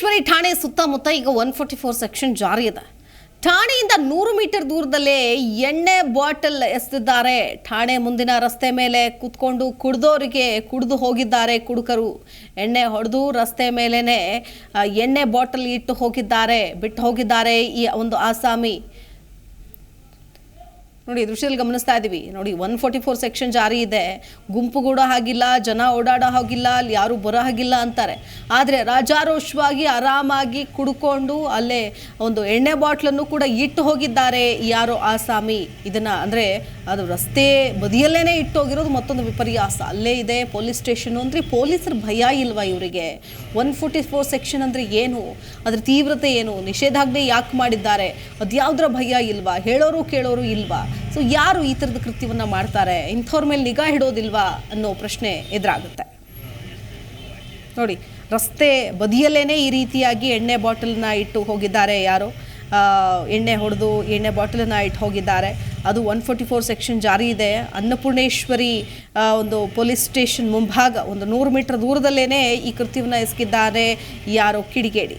ಅನ್ನಪೂರ್ಣೇಶ್ವರಿ ಠಾಣೆ ಸುತ್ತಮುತ್ತ ಈಗ ಒನ್ ಫೋರ್ಟಿ ಫೋರ್ ಸೆಕ್ಷನ್ ಜಾರಿ ಇದೆ. ಠಾಣೆಯಿಂದ ನೂರು ಮೀಟರ್ ದೂರದಲ್ಲೇ ಎಣ್ಣೆ ಬಾಟಲ್ ಎಸೆದಿದ್ದಾರೆ. ಠಾಣೆ ಮುಂದಿನ ರಸ್ತೆ ಮೇಲೆ ಕೂತ್ಕೊಂಡು ಕುಡ್ದೋರಿಗೆ ಕುಡಿದು ಹೋಗಿದ್ದಾರೆ ಕುಡುಕರು. ಎಣ್ಣೆ ಹೊಡೆದು ರಸ್ತೆ ಮೇಲೇ ಎಣ್ಣೆ ಬಾಟಲ್ ಇಟ್ಟು ಹೋಗಿದ್ದಾರೆ, ಬಿಟ್ಟು ಹೋಗಿದ್ದಾರೆ ಈ ಒಂದು ಆಸಾಮಿ. ನೋಡಿ, ದೃಶ್ಯದಲ್ಲಿ ಗಮನಿಸ್ತಾ ಇದ್ದೀವಿ ನೋಡಿ ಒನ್ ಫೋರ್ಟಿ ಫೋರ್ ಸೆಕ್ಷನ್ ಜಾರಿ ಇದೆ. ಗುಂಪು ಕೂಡ ಹಾಗಿಲ್ಲ, ಜನ ಓಡಾಡೋ ಹಾಗಿಲ್ಲ, ಅಲ್ಲಿ ಯಾರು ಬರೋ ಹಾಗಿಲ್ಲ ಅಂತಾರೆ. ಆದರೆ ರಾಜಾರೋಷವಾಗಿ ಆರಾಮಾಗಿ ಕುಡ್ಕೊಂಡು ಅಲ್ಲೇ ಒಂದು ಎಣ್ಣೆ ಬಾಟ್ಲನ್ನು ಕೂಡ ಇಟ್ಟು ಹೋಗಿದ್ದಾರೆ ಯಾರೋ ಆಸಾಮಿ. ಇದನ್ನ ಅಂದರೆ ಅದು ರಸ್ತೆ ಇಟ್ಟು ಹೋಗಿರೋದು, ಮತ್ತೊಂದು ವಿಪರ್ಯಾಸ. ಅಲ್ಲೇ ಇದೆ ಪೊಲೀಸ್ ಸ್ಟೇಷನ್ ಅಂದರೆ ಪೊಲೀಸರ ಭಯ ಇಲ್ವಾ ಇವರಿಗೆ? ಒನ್ ಫೋರ್ಟಿ ಫೋರ್ ಸೆಕ್ಷನ್ ಅಂದರೆ ಏನು? ಅದ್ರ ತೀವ್ರತೆ ಏನು? ನಿಷೇಧಾಜ್ಞೆ ಯಾಕೆ ಮಾಡಿದ್ದಾರೆ? ಅದ್ಯಾವುದರ ಭಯ ಇಲ್ವಾ? ಹೇಳೋರು ಕೇಳೋರು ಇಲ್ವಾ? ಸೊ ಯಾರು ಈ ಥರದ ಕೃತ್ಯವನ್ನು ಮಾಡ್ತಾರೆ? ಇಂಥವ್ರ ಮೇಲೆ ನಿಗಾ ಇಡೋದಿಲ್ವಾ ಅನ್ನೋ ಪ್ರಶ್ನೆ ಎದುರಾಗುತ್ತೆ. ನೋಡಿ, ರಸ್ತೆ ಬದಿಯಲ್ಲೇ ಈ ರೀತಿಯಾಗಿ ಎಣ್ಣೆ ಬಾಟಲನ್ನ ಇಟ್ಟು ಹೋಗಿದ್ದಾರೆ ಯಾರು? ಎಣ್ಣೆ ಹೊಡೆದು ಎಣ್ಣೆ ಬಾಟಲನ್ನು ಇಟ್ಟು ಹೋಗಿದ್ದಾರೆ. ಅದು ಒನ್ ಫೋರ್ಟಿ ಫೋರ್ ಸೆಕ್ಷನ್ ಜಾರಿ ಇದೆ. ಅನ್ನಪೂರ್ಣೇಶ್ವರಿ ಒಂದು ಪೊಲೀಸ್ ಸ್ಟೇಷನ್ ಮುಂಭಾಗ ಒಂದು ನೂರು ಮೀಟರ್ ದೂರದಲ್ಲೇ ಈ ಕೃತ್ಯವನ್ನು ಎಸಗಿದ್ದಾರೆ ಯಾರೋ ಕಿಡಿಗೇಡಿ.